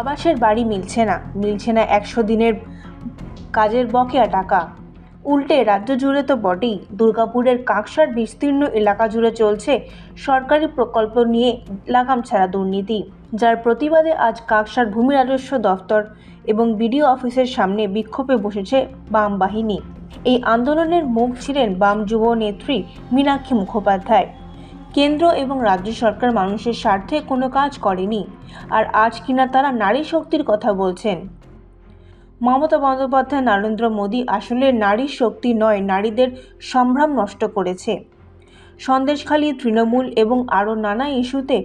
আবাসের বাড়ি মিলছে না। মিলছে না একশো দিনের কাজের বকেয়া টাকা। উল্টে রাজ্য জুড়ে তো বটেই। দুর্গাপুরের কাঁকসার বিস্তীর্ণ এলাকা জুড়ে চলছে সরকারি প্রকল্প নিয়ে লাগাম ছাড়া দুর্নীতি, যার প্রতিবাদে আজ কাকসার ভূমি রাজস্ব দফতর এবং বিডিও অফিসের সামনে বিক্ষোভে বসেছে বাম বাহিনী। এই আন্দোলনের মুখ ছিলেন বাম যুব নেত্রী মীনাক্ষী মুখোপাধ্যায়। কেন্দ্র এবং রাজ্য সরকার মানুষের স্বার্থে কোনো কাজ করেনি। আর আজ কিনা তারা নারী শক্তির কথা বলছেন। মমতা বন্দ্যোপাধ্যায়, নরেন্দ্র মোদী আসলে নারী শক্তি নয়, নারীদের সম্ভ্রাম নষ্ট করেছে। সন্দেশখালী, তৃণমূল এবং আরও নানা ইস্যুতে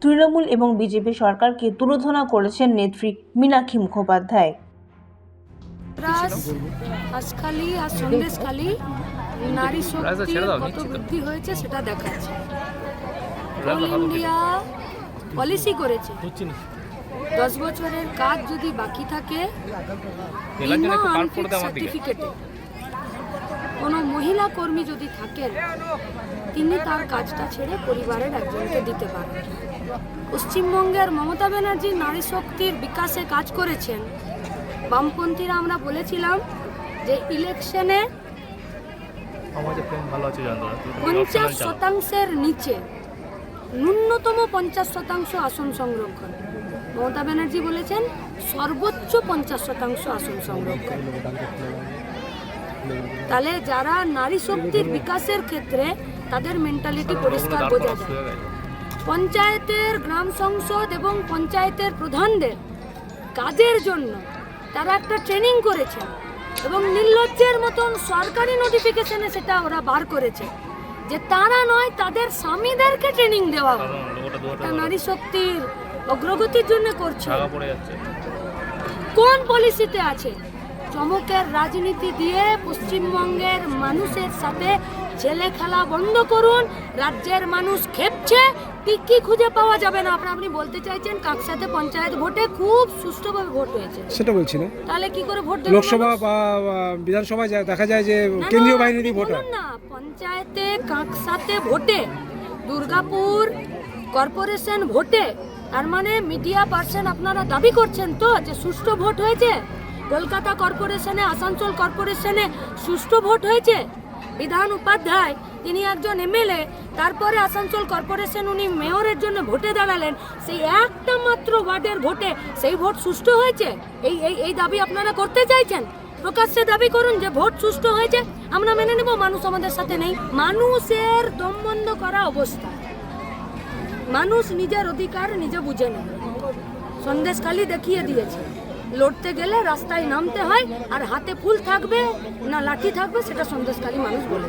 তৃণমূল এবং বিজেপি সরকারকে তুলোধনা করেছেন নেত্রী মীনাক্ষী মুখোপাধ্যায়। রাস আর সন্দেশখালি, নারী শক্তি কত বৃদ্ধি হয়েছে সেটা দেখাচ্ছে। অল ইন্ডিয়া পলিসি করেছে। দশ বছরের কাজ যদি বাকি থাকে সার্টিফিকেটে কোনো মহিলা কর্মী যদি থাকেন তিনি তার কাজটা ছেড়ে পরিবারের একজনকে দিতে পারেন। পশ্চিমবঙ্গের মমতা ব্যানার্জি নারী শক্তির বিকাশে কাজ করেছেন। বামপন্থীরা আমরা বলেছিলাম যে ইলেকশনে পঞ্চাশ শতাংশের নিচে ন্যূনতম পঞ্চাশ শতাংশ আসন সংরক্ষণ। মমতা ব্যানার্জি বলেছেন, সর্বোচ্চ পঞ্চাশ শতাংশ আসন সংরক্ষণ। তাহলে যারা নারী শক্তির বিকাশের ক্ষেত্রে তাদের মেন্টালিটি পরিষ্কার বোঝা যায়। পঞ্চায়েতের গ্রাম সংসদ এবং পঞ্চায়েতের প্রধানদের কাজের জন্য তারা একটা ট্রেনিং করেছে এবং নির্লজ্জের মতন সরকারি নোটিফিকেশনে সেটা ওরা বার করেছে। যে তারা নয় তাদের স্বামীদেরকে ট্রেনিং দেওয়া এটা নারী শক্তির অগ্রগতির জন্য করছে। কোন পলিসিতে আছে? চমকের রাজনীতি দিয়ে পশ্চিমবঙ্গের মানুষের সাথে ছেলে খেলা বন্ধ করুন রাজ্যের মানুষ খেপছে টিকি খুঁজে পাওয়া যাবে না? আপনি আপনি বলতে চাইছেন কাকসাতে পঞ্চায়েত ভোটে খুব সুষ্ঠুভাবে ভোট হয়েছে। সেটা বলছি না। তাহলে কি করে ভোট দেবে লোকসভা বা বা বিধানসভায় যা দেখা যায় যে কেন্দ্রীয় বাহিনী দিয়ে ভোট হয়। বলুন না পঞ্চায়েতে কাকসাতে ভোটে দুর্গাপুর কর্পোরেশন ভোটে তার মানে মিডিয়া পার্সন আপনারা দাবি করছেন তো যে সুষ্ঠু ভোট হয়েছে? কলকাতা কর্পোরেশনে আসানসোল কর্পোরেশনে সুষ্ঠু ভোট হয়েছে? বিধান উপাধ্যায় তিনি একজন এমএলএ তারপরে আসানসোল কর্পোরেশন উনি মেয়রের জন্য ভোটে দাঁড়ালেন। সেই একটা মাত্র ওয়ার্ডের ভোটে সেই ভোট সুষ্ঠু হয়েছে? এই এই এই দাবি আপনারা করতে চাইছেন? প্রকাশ্যে দাবি করুন যে ভোট সুষ্ঠু হয়েছে। আমরা মেনে নেব, মানুষ আমাদের সাথে নেই। মানুষের দম বন্ধ করা অবস্থা। মানুষ নিজের অধিকার নিজে বুঝে নেবে। সন্দেশখালি দেখিয়ে দিয়েছে। লড়তে গেলে রাস্তায় নামতে হয়, আর হাতে ফুল থাকবে না লাঠি থাকবে, সেটা সন্দেশখালি মানুষ বলে।